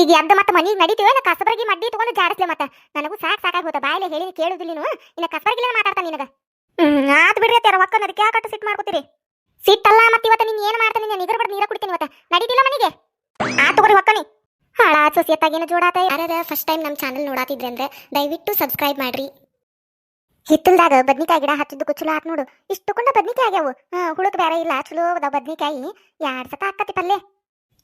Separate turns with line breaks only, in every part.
ಈಗ ಎದ್ದ ಮತ್ತೆ ಮನಿಗೆ ನಡೀತೀವಿ ನಾ ಕಸಬರಗಿ ಮಡ್ಡಿ ತಗೊಂಡು ಜಾಡಿಸ್ಲೆ ಮತ್ತೆ? ನನಗೂ ಸಾಕ್ ಸಾಕಾಗಿ ಹೋತ ಬಾಯಿಲೆ ಹೇಳಿ ಕೇಳುದಿಲ್ಲ ನೀನು. ಇನ್ನ ಕಸಬರಗಿಲ್ಲ ಮಾತಾಡ್ತಾನೆ ನಿನಗ. ಹ್ಮ್ ಆತ್ ಬಿಡ್ರಿ ಅತ್ಯಾರ ಒಕ್ಕ ಅದಕ್ಕೆ ಕಟ್ಟು ಸಿಟ್ ಮಾಡ್ಕೋತೀರಿ. ಸಿಟ್ಟಲ್ಲ ಮತ್ತೆ ಇವತ್ತು ನೀನ್ ಏನು ಮಾಡ್ತಾನೆ ನೀನು? ಇದ್ರ ಬಡ್ ನೀರ ಕುಡಿತೀನಿ ಇವತ್ತ. ನಡೀತಿಲ್ಲ ಮನಿಗೆ. ಆ ತಗೋರಿ ಒಕ್ಕನಿ ಹಾಳ ಸೊಸಿಯತ್ತಾಗೇನ ಜೋಡಾತ ಯಾರ ಫಸ್ಟ್ ಟೈಮ್ ನಮ್ಮ ಚಾನಲ್ ನೋಡಾತಿದ್ರೆ ಅಂದ್ರೆ ದಯವಿಟ್ಟು ಸಬ್ಸ್ಕ್ರೈಬ್ ಮಾಡ್ರಿ. ಹಿತ್ತಲ್ದಾಗ ಬದ್ನಿಕಾಯಿ ಗಿಡ ಹಚ್ಚಿದ್ದು ಚಲೋ ಆತ್ ನೋಡು. ಇಷ್ಟು ಕೊಂಡ ಬದ್ನಿಕಾಯಿ ಆಗ್ಯಾವು. ಹುಳುಕ್ ಹುಳಕ್ ಬೇರೆ ಇಲ್ಲ. ಚಲೋ ಅದಾವ ಬದ್ನಿಕಾಯಿ. ಯಾರ್ ಸತ ಆಕತ್ತಿ ಪಲ್ಲೆ.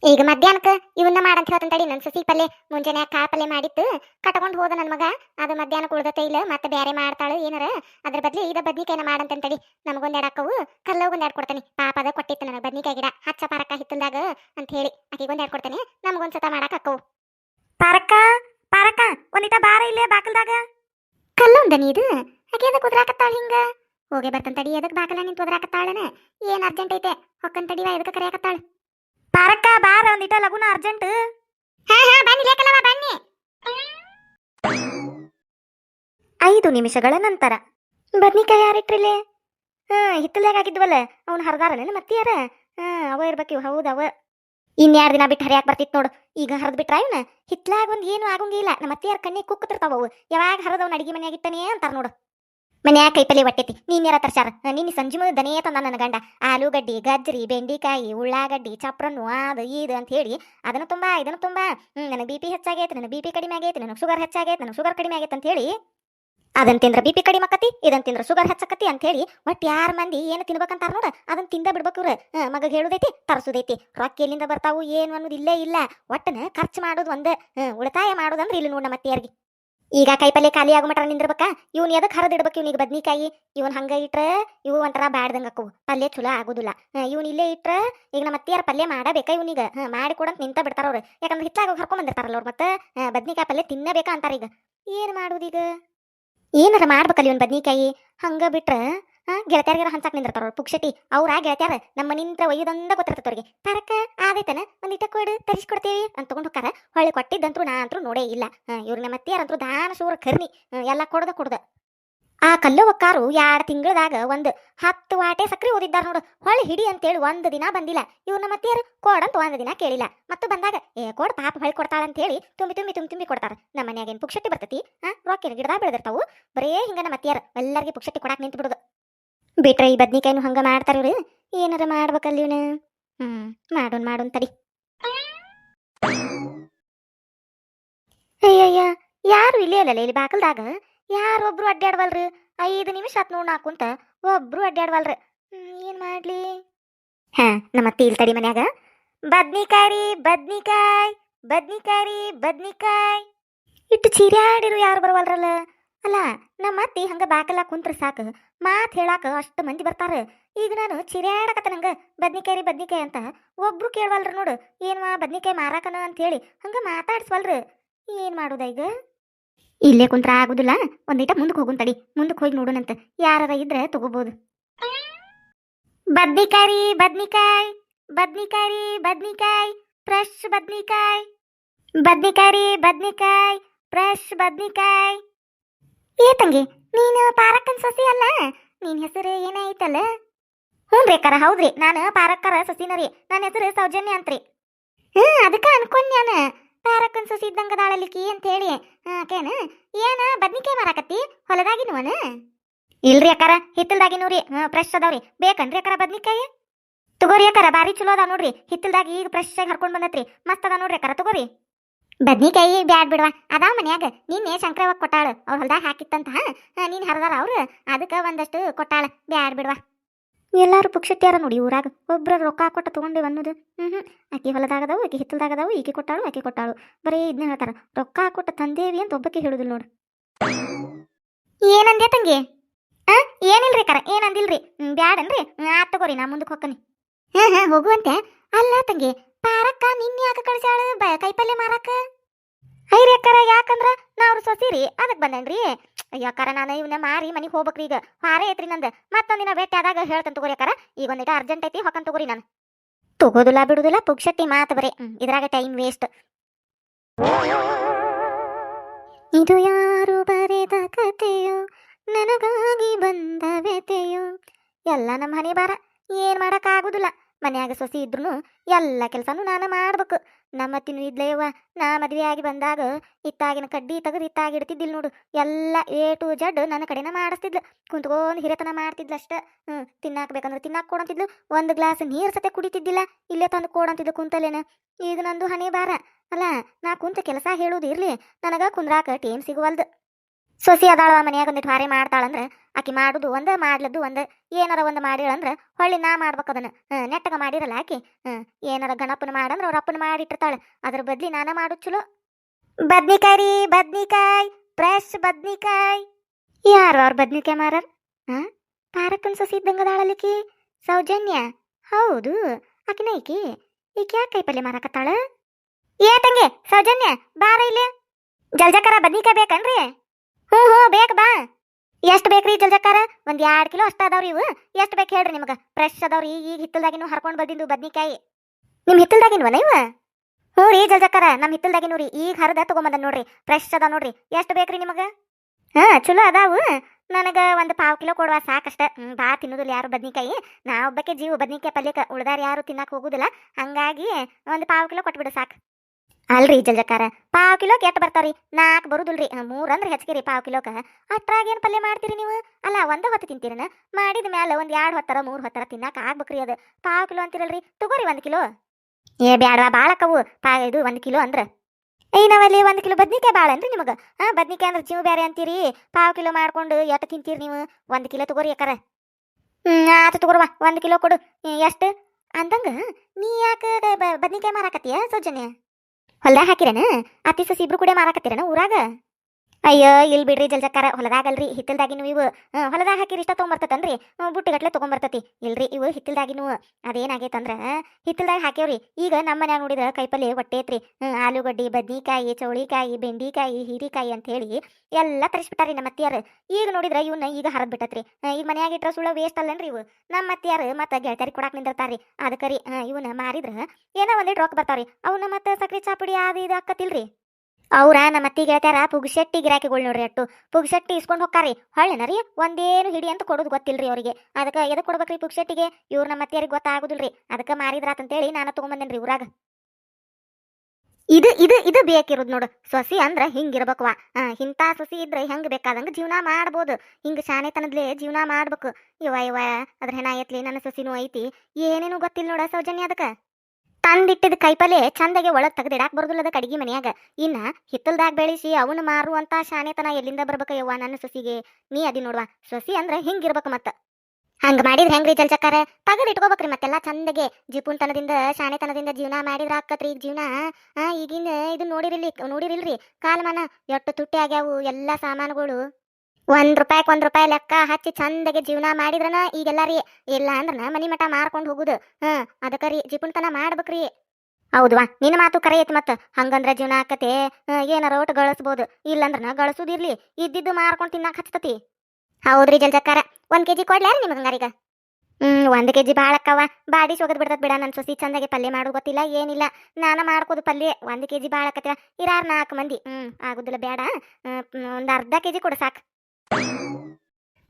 ಈಗ ಮಧ್ಯಾಹ್ನಕ್ಕೆ ಇವನ್ನ ಮಾಡಂತ ಹೇಳ್ತಾನೆ ತಡಿ. ನನ್ನ ಸಸಿ ಪಲ್ಲೆ ಮುಂಜಾನೆ ಕಾಳು ಪಲ್ಲೆ ಮಾಡಿತ್ತು ಕಟ್ಕೊಂಡು ಹೋದ ನನ್ನ ಮಗ. ಅದು ಮಧ್ಯಾಹ್ನ ಉಳ್ದತೆ ಇಲ್ಲ ಮತ್ತೆ ಬೇರೆ ಮಾಡ್ತಾಳು ಏನಾರ. ಅದ್ರ ಬದ್ಲಿ ಇದ ಬದ್ನಿಕಾಯಿನ ಮಾಡಂತ ತಡಿ. ನಮಗೊಂದು ಅಕ್ಕವು ಕಲ್ಲೋಗೊಂದ್ ಎರಡು ಕೊಡ್ತಾನೆ. ಪಾಪ ಅದ ಕೊಟ್ಟಿತ್ತು ನನಗೆ ಬದ್ನಿಕಾಯಿ ಗಿಡ. ಹಚ್ಚ ಪಾರಕ ಹಿತ್ತಲ್ದಾಗ ಅಂತ ಹೇಳಿ ಆಕಿಗೊಂದು ಎರಡು ಕೊಡ್ತಾನೆ. ನಮಗೊಂದು ಸತ ಮಾಡಕ್ ಅಕ್ಕವು. ಪಾರಕ್ಕ ಪಾರಕ್ಕ ಒಂದಿಟ ಬಾರ ಇಲ್ಲೇ ಬಾಕಲ್ದಾಗ. ಕಲ್ಲೊಂದ ನೀದು? ಆಕೆ ಅದ ಕುದ್ರಾಕತ್ತಾಳ ಹಿಂಗ? ಹೋಗಿ ಬರ್ತಂತಡಿ ಅದಕ್ಕೆ ಬಾಕಲ ನಿಂತು ಕುದ್ರಾಕತ್ತಾಳನ ಏನ್ ಅರ್ಜೆಂಟ್ ಐತೆ? ಹೊಕ್ಕಂತಡಿ ತಡಿವ ಎದಕ್ ಕರೆಯಕತ್ತಾಳ? ಪಾರಕ್ಕ ಬಾರ ಒಂದಿಟ ಲಗುನ ಅರ್ಜೆಂಟ್ ಹಾ ಹಾ ಬನ್ನಿ ಲೇಕಲ್ಲವ ಬನ್ನಿ ಐದು ನಿಮಿಷಗಳ ನಂತರ ಬದ್ನಿಕಾಯಿ ಯಾರಿಟ್ರಿಲೆ ಹಾ ಹಿತ್ತಲ್ದಾಗ ಆಗಿದ್ವಲ್ಲ ಅವ್ನು ಹರಿದಾರಲ್ಲ ಮತ್ತೆ ಯಾರ ಹಾ ಅವ ಇರ್ಬೇಕಿವ್ ಹೌದು ಅವ ಇನ್ಯಾರ ದಿನ ಬಿಟ್ಟು ಹರಿಯಾಕ್ ಬರ್ತಿತ್ ನೋಡು. ಈಗ ಹರಿದ್ ಬಿಟ್ರ ಇವನ? ಹಿತ್ಲಾಗ ಒಂದ್ ಏನು ಆಗಂಗಿಲ್ಲ. ನಮ್ಮ ಅತ್ತೆಯಾರ ಕಣ್ಣಿಗೆ ಕುಕ್ಕತಿರ್ತಾವ ಅವು. ಯಾವಾಗ ಹರಿದವ್ನ ಅಡಿಗೆ ಮನ್ಯಾಗ ಇತ್ತನೇ ಅಂತಾರ ನೋಡು. ಮನ್ಯಾಗ ಕೈಪಲ್ಲೆ ಒಟ್ಟೈತಿ. ನೀನ್ ಯಾರ ತರ್ಸಾರ ನಿನ್ನ ಸಂಜೆ ಮುಂದೆ ದನೇ ತಂದ ನನ್ನ ಗಂಡ. ಆಲೂಗಡ್ಡಿ, ಗಜ್ಜರಿ, ಬೆಂಡಿಕಾಯಿ, ಉಳ್ಳಾಗಡ್ಡಿ ಚಪ್ರನ್ನು ಅದು ಇದು ಅಂತ ಹೇಳಿ ಅದನ್ನು ತುಂಬಾ, ಇದನ್ನು ತುಂಬಾ. ನನಗೆ ಬಿ ಪಿ ಹೆಚ್ಚಾಗೈತೆ, ನನಗೆ ಬಿ ಪಿ ಕಡಿಮೆ ಆಗೈತೆ, ನನಗೆ ಶುಗರ್ ಹೆಚ್ಚಾಗೈತೆ, ನನಗೆ ಶುಗರ್ ಕಡಿಮೆ ಆಗೈತೆ ಅಂತ ಹೇಳಿ ಅದನ್ನ ತಿಂದ್ರ ಬಿ ಪಿ ಕಡಿಮೆ ಆಕತಿ ಇದನ್ನ ತಿಂದ್ರ ಶುಗರ್ ಹೆಚ್ಚಾಕತಿ ಅಂತ ಹೇಳಿ ಒಟ್ಟು ಯಾರ ಮಂದಿ ಏನು ತಿನ್ಬೇಕಂತಾರ ನೋಡ ಅದನ್ನ ತಿಂದ ಬಿಡ್ಬೇಕ್ರ ಮಗ ಹೇಳುದೈತಿ, ತರಿಸುದೈತಿ. ರೊಕ್ಕ ಎಲ್ಲಿಂದ ಬರ್ತಾವು, ಏನು ಅನ್ನೋದು ಇಲ್ಲೇ ಇಲ್ಲ. ಒಟ್ಟನ ಖರ್ಚು ಮಾಡೋದು ಒಂದು ಉಳಿತಾಯ ಮಾಡೋದಂದ್ರೆ ಇಲ್ಲಿ ನೋಡ ಮತ್ತೆ ಯಾರಿಗೆ ಈಗ ಕೈಪಲ್ಲೆ ಖಾಲಿ ಆಗೋ ಮಟ್ಟ ಇವನ್ ಇವ್ನ ಎದಕ್ ಹರಿದಿಡ್ಬೇಕು ಇವ್ನಿಗೆ ಬದ್ನಿಕಾಯಿ? ಇವನ್ ಹಂಗ ಇಟ್ರೆ ಇವು ಒಂಥರ ಬ್ಯಾಡ್ದಂಗ ಅಕ್ಕವು ಪಲ್ಯ ಚಲೋ ಆಗುದಿಲ್ಲ. ಇವನ್ ಇಲ್ಲೇ ಇಟ್ರೆ ಈಗ ನಮ್ಮ ಅತ್ತಿಯಾರ ಪಲ್ಯ ಮಾಡಬೇಕಾ ಇವನಿಗ. ಮಾಡಿ ಕೊಡಂತ ನಿಂತ ಬಿಡ್ತಾರ ಅವ್ರು. ಯಾಕಂದ್ರೆ ಹಿತ್ತಾಗ ಹರ್ಕೊಂಡ್ ಬಂದಿರ್ತಾರಲ್ಲ ಅವ್ರು ಮತ್ತೆ? ಬದ್ನಿಕಾಯಿ ಪಲ್ಯ ತಿನ್ನಬೇಕಾ ಅಂತಾರ ಈಗ. ಏನ್ ಮಾಡುದೀಗ? ಏನಾರ ಮಾಡ್ಬೇಕಲ್ಲ ಇವನ್ ಬದ್ನಿಕಾಯಿ? ಹಂಗ ಬಿಟ್ರ ಗೆಳತ್ಯಾರಿಗಾರ ಹಂಚಾಕ್ ನಿಂದಿರ್ತಾರ ಅವ್ರು. ಪುಕ್ಷಟಿ ಅವ್ರ ಗೆಳತ್ಯಾರ ನಮ್ಮ ನಿಂತ್ರ ಒಯ್ಯುದಂದ ಗೊತ್ತಿರ್ತೈತೆ ಅವ್ರಿಗೆ. ತರಕ ಆದೈತನ ಒಂದಿಟ ಕೊಡು ತರಿಸ್ಕೊಡ್ತೀವಿ ಅಂತ ತಗೊಂಡ್ ಹೋಕಾರ ಹೊಳ್ಳಿ ಕೊಟ್ಟಿದ್ದಂತ್ರು ನಾ ಅಂತೂ ನೋಡೇ ಇಲ್ಲ. ಇವ್ರ ನಮ್ಮ ಅತ್ತಿಯಾರಂತ್ರು ದಾನ, ಶೂರ ಕರ್ನಿ ಎಲ್ಲ ಕೊಡದ ಕೊಡದ. ಆ ಕಲ್ಲು ಒಕ್ಕಾರು ಎರಡು ತಿಂಗಳದಾಗ ಒಂದು ಹತ್ತು ವಾಟೆ ಸಕ್ರೆ ಓದಿದ್ದಾರ ನೋಡು. ಹೊಳ್ಳಿ ಹಿಡಿ ಅಂತೇಳಿ ಒಂದು ದಿನ ಬಂದಿಲ್ಲ. ಇವ್ರ ನಮ್ಮ ಅತ್ತಿಯರು ಕೊಡಂತ ಒಂದು ದಿನ ಕೇಳಿಲ್ಲ. ಮತ್ತು ಬಂದಾಗ, ಏ, ಕೊಡ್ ಪಾಪ ಹೊಳ್ಳಿ ಕೊಡ್ತಾಳ ಅಂತ ಹೇಳಿ ತುಂಬಿ ತುಂಬಿ ತುಂಬಿ ತುಂಬಿ ಕೊಡ್ತಾರ. ನಮ್ಮ ಮನ್ಯಾಗ ಏನು ಪುಕ್ಷಟಿ ಬರ್ತೈತಿ ಹಾ ರೊಕ್ಕಿನ ಗಿಡದಾಗ ಬೆಳೆದಿರ್ತಾವು. ಬರೇ ಹಿಂಗೆ ನಮ್ಮ ಅತ್ತಿಯರು ಎಲ್ಲರಿಗೆ ಪುಕ್ಷಟ್ಟಿ ಕೊಡಕ್ಕೆ ನಿಂತು ಬಿಡುದು ಬಿಟ್ರೆ ಈ ಬದ್ನಿಕಾಯಿನು ಹಂಗ ಮಾಡ್ತಾರ ಇವ್ರು. ಏನಾರ ಮಾಡ್ಬೇಕಲ್ಲ ಇವನು. ಹ್ಮ್, ಮಾಡೋನ್ ಮಾಡೋನ್ ತಡಿ. ಅಯ್ಯಯ್ಯ, ಯಾರು ಇಲ್ಲೇ ಅಲ್ಲಲ್ಲ ಇಲ್ಲಿ ಬಾಕಲ್ದಾಗ ಯಾರೊಬ್ರು ಅಡ್ಡಾಡ್ವಲ್ರಿ ಐದು ನಿಮಿಷ ಹತ್ತು ನೋಡ್ ನಾಕುಂತ ಒಬ್ರು ಅಡ್ಡಾಡ್ವಲ್ರಿ ಏನು ಮಾಡ್ಲಿ? ಹಾ, ನಮ್ಮ ತೀಲ್ ತಡಿ ಮನ್ಯಾಗ. ಬದ್ನಿಕಾಯಿ ಬದ್ನಿಕಾಯಿ ಬದ್ನಿಕಾಯಿ ಬದ್ನಿಕಾಯ್. ಇಟ್ಟು ಚೀರ್ಯಾಡಿರು ಯಾರು ಬರವಲ್ರಲ್ಲ? ಅಲ್ಲ, ನಮ್ಮ ಅತ್ತಿ ಹಂಗ ಬಾಕಲ್ಲ ಕುಂತ್ರ ಸಾಕು. ಮಾತು ಹೇಳಾಕ ಅಷ್ಟು ಮಂದಿ ಬರ್ತಾರೆ. ಈಗ ನಾನು ಚಿರ್ಯಾಡಕತ್ತ ನಂಗ ಬದ್ನಿಕಾಯಿ ರೀ ಬದ್ನಿಕಾಯಿ ಅಂತ. ಒಬ್ರು ಕೇಳವಲ್ರಿ ನೋಡು ಏನ್ವಾ ಬದ್ನಿಕಾಯಿ ಮಾರಾಕನ ಅಂತ ಹೇಳಿ ಹಂಗ ಮಾತಾಡ್ಸ್ವಲ್ರ. ಏನ್ ಮಾಡುದ ಈಗ? ಇಲ್ಲೇ ಕುಂತ್ರ ಆಗುದಿಲ್ಲ. ಒಂದೀಟ ಮುಂದಕ್ಕೆ ಹೋಗುನ್ ತಡಿ. ಮುಂದಕ್ಕೆ ಹೋಗಿ ನೋಡೋಣಂತ ಯಾರದ ಇದ್ರೆ ತಗೋಬಹುದು ಬದ್ನಿಕಾಯಿ ಬದ್ನಿಕಾಯಿ ಬದ್ನಿಕಾಯಿ ಬದ್ನಿಕಾಯಿ, ಫ್ರೆಶ್ ಬದ್ನಿಕಾಯಿ. ಬದ್ನಿಕಾಯಿ ಬದ್ನಿಕಾಯ್, ಫ್ರೆಶ್ ಬದ್ನಿಕಾಯ್. ಏ ತಂಗಿ, ನೀನು ಪಾರಕ್ಕನ್ ಸಸಿ ಅಲ್ಲ? ನಿನ್ ಹೆಸರು ಏನಾಯ್ತಲ್ಲ ಹ್ಞೂ ಬೇಕಾರ ಹೌದ್ರಿ ನಾನು ಪಾರಕ್ಕರ ಸಸಿನರಿ ನನ್ನ ಹೆಸರು ಸೌಜನ್ಯ ಅಂತ್ರಿ ಹ್ಞೂ, ಅದಕ್ಕೆ ಅನ್ಕೊಂಡ್ಯಾನ ಪಾರಕ್ಕನ್ ಸಸಿ ಇದ್ದಂಗ ದಾಳಲಿಕ್ಕಿ ಅಂತ ಹೇಳಿ. ಆಕೇನ ಏನ ಬದ್ನಿಕಾಯಿ ಮಾರಾಕತ್ತಿ? ಹೊಲದಾಗಿನವನ ಇಲ್ರಿ ಅಕ್ಕಾರ, ಹಿತ್ತಲ್ದಾಗಿನೂ ರೀ. ಫ್ರೆಶ್ ಅದಾವ್ರಿ ಬೇಕನ್ರಿ ಅಕ್ಕಾರ ಬದ್ನಿಕಾಯಿ? ತಗೋರಿ ಅಕ್ಕಾರ ಬಾರಿ ಚಲೋ ಅದಾವ ನೋಡ್ರಿ. ಹಿತ್ತಲ್ದಾಗ ಈಗ ಫ್ರೆಶ್ ಆಗಿ ಹರ್ಕೊಂಡ್ ಬಂದತ್ರಿ. ಮಸ್ತ್ ಅದ ನೋಡ್ರಿ ಅಕ್ಕಾರ, ತಗೋರಿ. ಬದ್ನಿಕಾಯಿ ಬ್ಯಾಡ್ ಬಿಡ್ವಾ. ಅದಾವ ಮನ್ಯಾಗ. ನಿನ್ನೆ ಶಂಕರವ್ವ ಕೊಟ್ಟಾಳ. ಅವ್ರ ಹೊಲ್ದಾಗ ಹಾಕಿತ್ತಂತ ನೀನ್ ಹರಿದಾರ ಅವ್ರು. ಅದಕ್ಕೆ ಒಂದಷ್ಟು ಕೊಟ್ಟಾಳ. ಬ್ಯಾಡ್ ಬಿಡ್ವಾ. ಎಲ್ಲಾರು ಪುಕ್ಷಟ್ಯಾರ ನೋಡಿ ಊರಾಗ. ಒಬ್ಬರ ರೊಕ್ಕ ಕೊಟ್ಟ ತಗೊಂಡೇವ್ ಅನ್ನೋದು ಹ್ಞೂ ಹ್ಞೂ ಆಕಿ ಹೊಲದಾಗದವು, ಆಕಿ ಹಿತ್ತಲ್ದಾಗದವು, ಈಕಿ ಕೊಟ್ಟಾಳು, ಆಕಿ ಕೊಟ್ಟಾಳು. ಬರೀ ಇದನ್ನ ಹೇಳ್ತಾರ. ರೊಕ್ಕ ಕೊಟ್ಟ ತಂದೇವಿ ಅಂತ ಒಬ್ಬಕ್ಕೆ ಹೇಳುದಿಲ್ಲ ನೋಡು. ಏನಂದೆ ತಂಗಿ? ಆ, ಏನಿಲ್ರಿ ಕರ? ಏನಂದಿಲ್ರಿ? ಬ್ಯಾಡನ್ರಿ. ಆ ತಗೋರಿ, ನಾ ಮುಂದಕ್ಕೆ ಹೋಗ್ತಾನೆ ಹಾ ಹಾ ಹೋಗುವಂತೆ ಅಲ್ಲ ತಂಗಿ ಪಾರಕ್ಕ, ನಿನ್ನ ಯಾಕೆ ಬಯ ಕೈಪಲ್ಯ ಮಾರಾಕ ಐರಿ ಅಕ್ಕರ, ಯಾಕಂದ್ರ ನಾ ಅವ್ರ ಸೊಸಿರಿ ಅದಕ್ಕೆ ಬಂದೇನ್ರಿ. ಅಯ್ಯೋ ಅಕ್ಕಾರ, ನಾನು ಇವನ್ನ ಮಾರಿ ಮನೆಗೆ ಹೋಗ್ಬೇಕ್ರಿ ಈಗ. ಹಾರೇ ಐತ್ರಿ ನಂದು. ಮತ್ತೊಂದಿನ ಭೇಟಿ ಆದಾಗ ಹೇಳ್ತಂತ ತಗೋರಿ ಅಕ್ಕಾರ. ಈಗ ಒಂದಿಟ ಅರ್ಜೆಂಟ್ ಐತಿ ಹೊಕ್ಕಂತ ತಗೋರಿ ನಾನು. ತಗೋದಿಲ್ಲ, ಬಿಡುದಿಲ್ಲ ಪುಕ್ಷಟ್ಟಿ ಮಾತು ಬರೀ. ಇದ್ರಾಗ ಟೈಮ್ ವೇಸ್ಟ್ ಇದು ಯಾರು ಬರೆದ ಕಥೆಯೋ? ನನಗಾಗಿ ಬಂದ ವ್ಯತೆಯೋ ಎಲ್ಲ ನಮ್ಮ ಹನಿ ಬಾರ ಏನ್ ಮಾಡಕ್ ಆಗುದಿಲ್ಲ. ಮನ್ಯಾಗ ಸೊಸಿ ಇದ್ರು ಎಲ್ಲ ಕೆಲಸನೂ ನಾನು ಮಾಡ್ಬೇಕು. ನಮ್ಮ ತಿನ್ನು ಇದ್ಲೇವ ನಾ ಮದುವೆ ಆಗಿ ಬಂದಾಗ ಇತ್ತಾಗಿನ ಕಡ್ಡಿ ತೆಗೆದು ಇತ್ತಾಗಿ ಇಡ್ತಿದ್ದಿಲ್ಲ ನೋಡು. ಎಲ್ಲ ಎ ಟು ಜಡ್ ನನ್ನ ಕಡೆನ ಮಾಡಿಸ್ತಿದ್ಲು. ಕುಂತ್ಕೊಂಡು ಹಿರೇತನ ಮಾಡ್ತಿದ್ಲು ಅಷ್ಟೇ. ಹ್ಞೂ ತಿನ್ನಾಕ್ಬೇಕಂದ್ರೆ ತಿನ್ನಾಕ ಕೊಡಂತಿದ್ಲು. ಒಂದು ಗ್ಲಾಸ್ ನೀರು ಸತೆ ಕುಡಿತಿದ್ದಿಲ್ಲ. ಇಲ್ಲೇ ತಂದು ಕೊಡಂತಿದ್ಲು ಕುಂತಲೇನ ಈಗ ನಂದು ಹಣೆ ಬಾರ ಅಲ್ಲ, ನಾ ಕುಂತ ಕೆಲಸ ಹೇಳೋದು ಇರಲಿ ನನಗೆ ಕುಂದ್ರಾಕ ಟೇಮ್ ಸಿಗುವಲ್ದು. ಸೊಸಿ ಅದಾಳ ಮನ್ಯಾಗ ಒಂದಿಟ್ಟು ಹಾರೆ ಮಾಡ್ತಾಳಂದ್ರ ಆಕಿ ಮಾಡುದು ಒಂದ ಮಾಡ್ಲದ್ದು ಒಂದ ಏನಾರ ಒಂದು ಮಾಡಿರಂದ್ರ ಹೊಳ್ಳಿ ನಾ ಮಾಡ್ಬೇಕು ಅದನ್ನ. ಹ್ಮ್, ನೆಟ್ಟಗ ಮಾಡಿರಲ್ಲ ಆಕಿ? ಏನಾರ ಗಣಪನ ಮಾಡಂದ್ರ ಅವ್ರ ಅಪ್ಪನ ಮಾಡಿಟ್ಟಿರ್ತಾಳೆ. ಅದ್ರ ಬದ್ಲಿ ನಾನ ಮಾಡು ಚಲೋ. ಬದ್ನಿಕಾಯಿ ರೀ ಬದ್ನಿಕಾಯಿ ಫ್ರೆಶ್ ಬದ್ನಿಕಾಯಿ. ಯಾರು ಅವ್ರ ಬದ್ನಿಕಾಯಿ ಮಾರರ್? ಹಾ ಪಾರಕ್ಕನ್ ಸೊಸಿ ಇದ್ದಂಗದಾಳಲಿಕ್ಕಿ ಸೌಜನ್ಯ? ಹೌದು. ಆಕಿನ ಈಕಿ? ಈಕಿ ಯಾಕೆ ಕೈಪಲ್ಲೆ ಮಾರಕತ್ತಾಳ? ಮಾರಾಕತ್ತಾಳ ಏ ತಂಗಿ ಸೌಜನ್ಯ ಬಾರ ಇಲ್ಲಿ ಜಲ್ಜಕರ ಬದ್ನಿಕಾಯಿ ಬೇಕನ್ರಿ? ಹ್ಞೂ ಹ್ಞೂ ಬೇಕು ಬಾ. ಎಷ್ಟು ಬೇಕ್ರಿ ಜಲ್ಜಕ್ಕಾರ ಒಂದ್ ಎರಡ್ ಕಿಲೋ ಅಷ್ಟು ಅದಾವ್ರಿ ಇವು. ಎಷ್ಟು ಬೇಕು ಹೇಳ್ರಿ ನಿಮಗೆ? ಫ್ರೆಶ್ ಅದಾವ್ರಿ, ಈಗ ಈಗ ಹಿತ್ತಲ್ದಾಗಿನೂ ಹರ್ಕೊಂಡು ಬಂದಿದ್ದು ಬದ್ನಿಕಾಯಿ. ನಿಮ್ ಹಿತ್ತಲ್ದಾಗಿನ್ವನ ಇವ ಹ್ಞೂ ರೀ ಜಲ್ಜಕ್ಕಾರ ನಮ್ಮ ಹಿತ್ತಲ್ದಾಗಿನೂ ರೀ. ಈಗ ಹರಿದ ತಗೊಂಬಂದ ನೋಡ್ರಿ. ಫ್ರೆಶ್ ಅದಾವ ನೋಡ್ರಿ. ಎಷ್ಟು ಬೇಕ್ರಿ ನಿಮಗೆ? ಹಾ, ಚಲೋ ಅದಾವು. ನನಗ ಒಂದು ಪಾವ್ ಕಿಲೋ ಕೊಡುವ ಸಾಕಷ್ಟ. ಬಾ ತಿನ್ನೋದಿಲ್ಲ ಯಾರು ಬದ್ನಿಕಾಯಿ. ನಾ ಒಬ್ಬಕ್ಕೆ ಜೀವ ಬದ್ನಿಕಾಯಿ ಪಲ್ಯಕ್ಕೆ ಉಳ್ದಾರ ಯಾರು ತಿನ್ನಕ್ಕೆ ಹೋಗುದಿಲ್ಲ. ಹಂಗಾಗಿ ಒಂದು ಪಾವ್ ಕಿಲೋ ಕೊಟ್ಬಿಡು ಸಾಕು. ಅಲ್ರಿ ಜಲ್ಜಕ್ಕಾರ ಪಾವು ಕಿಲೋ ಕೆಟ್ಟ ಬರ್ತಾವ್ರಿ? ನಾಲ್ಕು ಬರುದಿಲ್ರಿ. ಮೂರಂದ್ರೆ ಹೆಚ್ಚಿಗೆ ರೀ ಪಾವು ಕಿಲೋಕ. ಅಷ್ಟ್ರಾಗ ಏನು ಪಲ್ಯ ಮಾಡ್ತೀರಿ ನೀವು? ಅಲ್ಲ, ಒಂದ ಹೊತ್ತು ತಿಂತೀರನ? ಮಾಡಿದ ಮ್ಯಾಲ ಒಂದು ಎರಡು ಹೊತ್ತರ, ಮೂರು ಹೊತ್ತರ ತಿನ್ನಕ್ಕೆ ಆಗ್ಬೇಕ್ರಿ ಅದು. ಪಾವು ಕಿಲೋ ಅಂತಿರಲ್ರಿ? ತಗೋರಿ ಒಂದು ಕಿಲೋ. ಏ, ಬ್ಯಾಡವಾ ಬಾಳಕವು ಪಾ, ಇದು ಒಂದು ಕಿಲೋ ಅಂದ್ರೆ. ಏ, ನಾವಲ್ಲಿ ಒಂದು ಕಿಲೋ ಬದ್ನಿಕಾಯಿ ಭಾಳ ಅನ್ರಿ ನಿಮಗೆ. ಹಾಂ, ಬದ್ನಿಕಾಯಿ ಅಂದ್ರೆ ಜೀವ ಬೇರೆ ಅಂತೀರಿ. ಪಾವು ಕಿಲೋ ಮಾಡ್ಕೊಂಡು ಎಷ್ಟ ತಿಂತೀರಿ ನೀವು? ಒಂದು ಕಿಲೋ ತಗೋರಿ ಯಾಕಾರ ಹ್ಞೂ ಆತು ತಗೋರ್ವಾ ಒಂದು ಕಿಲೋ ಕೊಡು. ಎಷ್ಟು? ಅಂದಂಗೆ, ನೀ ಯಾಕೆ ಬದ್ನಿಕಾಯಿ ಮಾರಾಕತ್ತೀಯ ಸೌಜನ್ಯ? ಹೊಲ್ದಾಗ ಹಾಕಿರೇನ ಅತ್ತಿ ಸಸಿ ಇಬ್ರು ಕೂಡ ಮಾರಾಕತ್ತೀರೇನ ಊರಾಗ? ಅಯ್ಯೋ ಇಲ್ಲಿ ಬಿಡ್ರಿ ಜಲ್ಜಕ್ಕಾರ ಹೊಲದಾಗಲ್ರಿ, ಹಿತ್ತಲ್ದಾಗಿನೂ ಇವು. ಹೊಲದಾಗ ಹಾಕಿರಿ, ಇಷ್ಟ ತೊಗೊಂಬರ್ತತನ್ರಿ. ಬುಟ್ಟಿಗಟ್ಲೆ ತೊಗೊಂಬರ್ತತಿ. ಇಲ್ರಿ, ಇವು ಹಿತ್ತಲ್ದಾಗಿನೂ ಅದೇನಾಗೈತಂದ್ರ, ಹಿತ್ತಲ್ದಾಗ ಹಾಕ್ಯವ್ರಿ. ಈಗ ನಮ್ಮ ಮನ್ಯಾಗ ನೋಡಿದ ಕೈಪಲ್ಲೆ ಹೊಟ್ಟೆ ಐತ್ರಿ ಆಲೂಗಡ್ಡಿ, ಬದ್ನಿಕಾಯಿ, ಚೌಳಿಕಾಯಿ, ಬೆಂಡಿಕಾಯಿ, ಹೀರಿಕಾಯಿ ಅಂತ ಹೇಳಿ ಎಲ್ಲ ತರಿಸ್ಬಿಟ್ಟಾರಿ ನಮ್ಮ ಅತ್ತಿಯಾರ. ಈಗ ನೋಡಿದ್ರ ಇವನ್ನ ಈಗ ಹರದ್ ಬಿಟ್ಟತ್ರಿ ಈಗ ಮನ್ಯಾಗ ಇಟ್ರ ಸುಳ್ಳ ವೇಸ್ಟ್ ಅಲ್ಲನ್ರಿ ಇವು. ನಮ್ಮ ಅತ್ತಿಯಾರ ಮತ್ತೆ ಗೆಳತಿಯರಿಗೆ ಕೊಡಾಕ್ ನಿಂದಿರ್ತಾರ್ರಿ. ಅದಕ್ಕರಿ ಇವನ್ನ ಮಾರಿದ್ರ ಏನೋ ಒಂದಿಟ್ಟು ರೊಕ್ಕ ಬರ್ತಾವ್ರಿ. ಅವನ್ನ ಮತ್ತೆ ಸಕ್ರಿ ಚಾಪುಡಿ ಅದು ಇದು ಆಕ್ಕತಿಲ್ರಿ ಅವ್ರ ನಮ್ಮ ಅತ್ತಿ ಗೆಳತ್ಯಾರ ಪುಗ್ಶೆಟ್ಟಿ ಗಿರಾಕಿಗಳು ನೋಡ್ರಿ ಅಟ್ಟು ಪುಗ್ಶೆಟ್ಟಿ ಇಸ್ಕೊಂಡು ಹೋಗ್ಕಾರಿ ಹೊಳ್ಳೆನರಿ ಒಂದೇನು ಹಿಡಿ ಅಂತ ಕೊಡೋದು ಗೊತ್ತಿಲ್ರಿ ಅವರಿಗೆ. ಅದಕ್ಕೆ ಎದಕ್ಕೆ ಕೊಡ್ಬೇಕ್ರಿ ಪುಗ್ಶೆಟ್ಟಿಗೆ ಇವ್ರ ನಮ್ಮ ಅತ್ತಿಯರಿಗೆ ಗೊತ್ತಾಗುದಿಲ್ರಿ. ಅದಕ್ಕೆ ಮಾರಿದ್ರಾತಂತೇಳಿ ನಾನು ತಗೊಂಬಂದೇನ್ರಿ ಊರಾಗ. ಇದು ಇದು ಇದು ಬೇಕಿರೋದು ನೋಡು. ಸೊಸಿ ಅಂದ್ರ ಹಿಂಗಿರ್ಬೇಕವ. ಇಂಥ ಸೊಸಿ ಇದ್ರೆ ಹೆಂಗ್ ಬೇಕಾದಂಗ ಜೀವನ ಮಾಡ್ಬೋದು. ಹಿಂಗ ಶಾನೆತನದ್ಲೆ ಜೀವನ ಮಾಡ್ಬೇಕು. ಇವ ಇವ, ಅದ್ರ ಹೆಣ ಐತ್ಲಿ ನನ್ನ ಸೊಸಿನೂ ಐತಿ. ಏನೇನು ಗೊತ್ತಿಲ್ಲ ನೋಡ ಸೌಜನ್ಯ ಅದಕ್ಕ? ತಂದಿಟ್ಟಿದ ಕೈಪಲ್ಲೆ ಚಂದಗೆ ಒಳಗ್ ತೆಗ್ದಿಡಾಕ್ ಬರುದಿಲ್ಲ ಅದಕ್ಕೆ ಅಡಿಗೆ ಮನ್ಯಾಗ. ಇನ್ನ ಹಿತ್ತಲ್ದಾಗ ಬೆಳೆಸಿ ಅವನು ಮಾರುವಂತ ಶಾನೆತನ ಎಲ್ಲಿಂದ ಬರ್ಬೇಕ ಯವ್ವ ನನ್ನ ಸೊಸಿಗೆ? ನೀ ಅದಿ ನೋಡ್ವಾ, ಸೊಸಿ ಅಂದ್ರೆ ಹಿಂಗಿರ್ಬೇಕು ಮತ್ತ. ಹಂಗ ಮಾಡಿದ್ರ ಹೆಂಗ್ರಿ ಜಲ್ಚಕ್ಕಾರ ತಗದ್ ಇಟ್ಕೋಬೇಕ್ರಿ ಮತ್ತೆಲ್ಲಾ ಚಂದಗೆ. ಜಿಪುಂತನದಿಂದ ಶಾಣೆತನದಿಂದ ಜೀವನ ಮಾಡಿದ್ರ ಆಕತ್ರಿ ಈಗ ಜೀವನ. ಈಗಿನ ಇದು ನೋಡಿರಿಲ್ಲಿ, ನೋಡಿರಿಲ್ರಿ ಕಾಲಮಾನ. ಎಷ್ಟು ತುಟ್ಟಿ ಆಗ್ಯಾವು ಎಲ್ಲಾ ಸಾಮಾನುಗಳು. ಒಂದ್ ರೂಪಾಯಿಗೆ ಒಂದ್ ರೂಪಾಯಿ ಲೆಕ್ಕ ಹಚ್ಚಿ ಚಂದಗೆ ಜೀವನ ಮಾಡಿದ್ರನ ಈಗೆಲ್ಲ ಇಲ್ಲ ಅಂದ್ರನ ಮನಿ ಮಠ ಮಾರ್ಕೊಂಡು ಹೋಗುದು. ಹ್ಮ್ ಅದಕ್ಕ ರೀ ಜಿಪುನ್ತನ ಮಾಡ್ಬೇಕ್ರಿ. ಹೌದ್ವಾ ನಿನ್ನ ಮಾತು ಕರೆ ಐತಿ ಮತ್ತ. ಹಂಗಂದ್ರ ಜೀವನ ಆಕತೆ ಏನಾರ ಒಟ್ಟು ಗಳಿಸ್ಬೋದು. ಇಲ್ಲಂದ್ರನ ಗಳಿಸುದಿರ್ಲಿ, ಇದ್ದಿದ್ದು ಮಾರ್ಕೊಂಡು ತಿನ್ನಾಕ ಹಚ್ತತಿ ಹೌದ್ರಿ ಜಲ್ಜಕ್ಕಾರ ಒಂದ್ ಕೆಜಿ ಕೊಡ್ಲಾರ ನಿಮ್ಗೆ ಹಂಗಾರೀಗ? ಹ್ಮ್, ಒಂದ್ ಕೆಜಿ ಬಾಳಕ್ಕವ ಬಾಡಿ ಸೋಗದ್ ಬಿಡ್ತದ ಬಿಡ ನನ್ ಸೊಸಿ, ಚಂದಾಗೆ ಪಲ್ಯ ಮಾಡೋದು ಗೊತ್ತಿಲ್ಲ, ಏನಿಲ್ಲ. ನಾನ ಮಾಡ್ಕೋದು ಪಲ್ಯ, ಒಂದ್ ಕೆಜಿ ಬಾಳಕತ್ತಿರ ಇರಾರ್ ನಾಲ್ಕು ಮಂದಿ. ಹ್ಮ್, ಆಗುದಿಲ್ಲ ಬೇಡ. ಒಂದ್ ಅರ್ಧ ಕೆಜಿ ಕೊಡು ಸಾಕ್.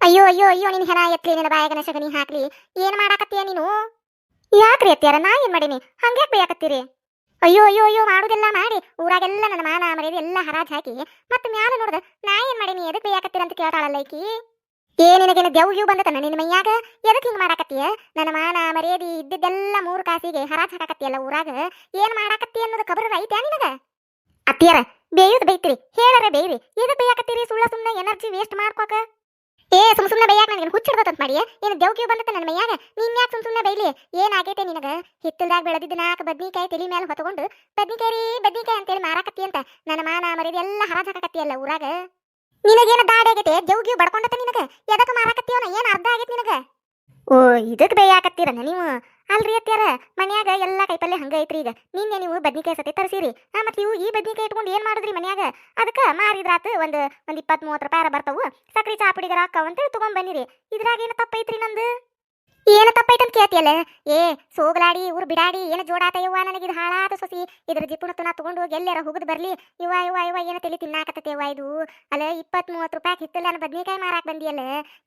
ಅಯ್ಯೋ ಅಯ್ಯೋ ಅಯ್ಯೋ, ನಿನ್ ಹೆಣ ಎತ್ಲಿ, ನಿನ್ನ ಬಾಯಾಗನ ಸಗಣಿ ಹಾಕ್ಲಿ. ಏನ್ ಮಾಡಾಕತ್ತೀಯ ನೀನು? ಯಾಕ್ರಿ ಅತ್ಯಾರ ನಾ ಏನ್ ಮಾಡೀನಿ? ಹಂಗ್ಯಾಕ್ ಬೇಯಾಕತ್ತೀರಿ? ಅಯ್ಯೋ ಅಯ್ಯೋ ಅಯ್ಯೋ, ಮಾಡುದೆಲ್ಲ ಮಾಡಿ. ಊರಾಗೆಲ್ಲ ನನ್ನ ಮಾನ ಮರ್ಯಾದೆ ಎಲ್ಲ ಹರಾಜ್ ಹಾಕಿ, ಮತ್ತೆ ಮ್ಯಾಲ ನೋಡ್ದ ನಾ ಏನ್ ಮಾಡೀನಿ? ಎದಕ್ ಬೇಯಾಕತ್ತೀರ ಅಂತ ಕೇಳ್ತಾಳಲ್ಲ ಈಕಿ? ಏ, ನಿನಗೇನು ದೆವ್ ಗಿವ್ ಬಂದತನ ನಿನ್ನ ಮೈಯಾಗ? ಎದಕ್ ಹಿಂಗ್ ಮಾಡಾಕತ್ತೀಯ? ನನ್ನ ಮಾನ ಮರ್ಯಾದಿ ಇದ್ದಿದ್ದೆಲ್ಲ ಮೂರು ಕಾಸಿಗೆ ಹರಾಜ್ ಹಾಕಾಕತ್ತೀಯಲ್ಲ ಊರಾಗ? ಏನ್ ಮಾಡಾಕತ್ತಿ ಅನ್ನೋದು ಖಬರ್ ಐತ್ಯಾ ನಿನಗ? ಅತ್ತಿಯರ ಬೇಯುದ್ ಬೈತ್ರಿ ಹೇಳರೆ ಬೇಯ್ರಿ. ಎದಕ್ ಬೇಯಾಕತ್ತೀರಿ? ಸುಳ್ಳ ಸುಮ್ಮನೆ ಎನರ್ಜಿ ವೇಸ್ಟ್ ಮಾಡ್ಕೋಕ? ಏ, ಸುಮ್ ಸುಮ್ಮನೆ ಬೇಯಾಕ ನನಗೆ ಹುಚ್ಚಿಡ್ದತ್ ಮಾಡಿ ಏನು ದೆವ್ ಬಂದತ್ತ ಬಂದತ ನನ್ನ ಮೈಯಾಗ? ನೀನ್ ಯಾಕೆ ಸುಮ್ ಸುಮ್ಮನೆ ಬೈಲಿ ಏನಾಗೈತೆ ನಿನಗ? ಹಿತ್ತಲ್ದಾಗ ಬೆಳೆದಿದ್ದ ನಾಲ್ಕು ಬದ್ನಿಕಾಯಿ ತಲಿ ಮೇಲೆ ಹೊತ್ಕೊಂಡು, ಬದ್ನಿಕಾಯಿ ರೀ, ಬದ್ನಿಕಾಯಿ ಅಂತೇಳಿ ಮಾರಾಕತ್ತಿ ಅಂತ. ನನ್ನ ಮಾನ ಮರ್ಯಾದೆ ಎಲ್ಲ ಹರಾಜ್ ಹಾಕಾಕತ್ತಿಯಲ್ಲ ಊರಾಗ? ನಿನಗೇನ ದಾಡಿ ಆಗೈತೆ? ಜವ್ ಬಡ್ಕೊಂಡತ್ತ ಬಡ್ಕೊಂಡತ ನಿನಗ? ಎದಕ್ ಮಾರಾಕತ್ತೀವನ ಏನು ಅರ್ಧ ಆಗೈತೆ ನಿನಗ? ಓ ಇದಕ್ಕೆ ಬೇಯಾಕತ್ತೀರನ ನೀವು? ಅಲ್ರಿ ಅತ್ಯಾರ ಮನ್ಯಾಗ ಎಲ್ಲ ಕೈಪಲ್ಲೆ ಹಂಗ ಐತ್ರಿ ಈಗ. ನಿನ್ನೆ ನೀವು ಬದ್ನಿಕಾಯಿ ಸತಿ ತರಿಸಿರಿ. ಮತ್ತೆ ಇವು ಈ ಬದ್ನಿಕಾಯಿ ಇಟ್ಕೊಂಡು ಏನ್ ಮಾಡುದ್ರಿ ಮನ್ಯಾಗ? ಅದಕ್ಕ ಮಾರಿದ್ರಾತು ಒಂದು, ಒಂದ್ ಇಪ್ಪತ್ ಮೂವತ್ತು ರೂಪಾಯಿ ಬರ್ತಾವು. ಸಕ್ರಿ ಚಾಪುಡಿಗರ ಹಾಕಾವ ಅಂತೇಳಿ ತಗೊಂಡ್ ಬನ್ನಿರಿ ಇದ್ರಾಗ ಏನು ತಪ್ಪೈತ್ರಿ ನಂದು? ಏನು ತಪ್ಪೈತಂತ ಕೇಳ್ತಿಯಲ್ಲ? ಏ, ಸೋಗಲಾಡಿ ಊರು ಬಿಡಾಡಿ, ಏನು ಜೋಡಾತ ಇವ್ವ ನನಗೆ ಇದು ಹಾಳಾದ ಸೊಸಿ. ಇದ್ರ ನಾ ತಗೊಂಡು ಹೋಗಿ ಎಲ್ಲಾರ ಹೋಗುದು ಬರ್ಲಿ. ಇವ ಇವ ಇವ ಏನು ತಲೆ ತಿನ್ನಾಕತ್ತತೆ ಇದು? ಅಲ್ಲ ಇಪ್ಪತ್ ಮೂವತ್ತು ರೂಪಾಯಿ ಹಿತ್ತಲ್ಲ ನಾನು ಬದ್ನಿಕಾಯಿ ಮಾರಾಕ್ ಬಂದಿಯಲ್ಲ?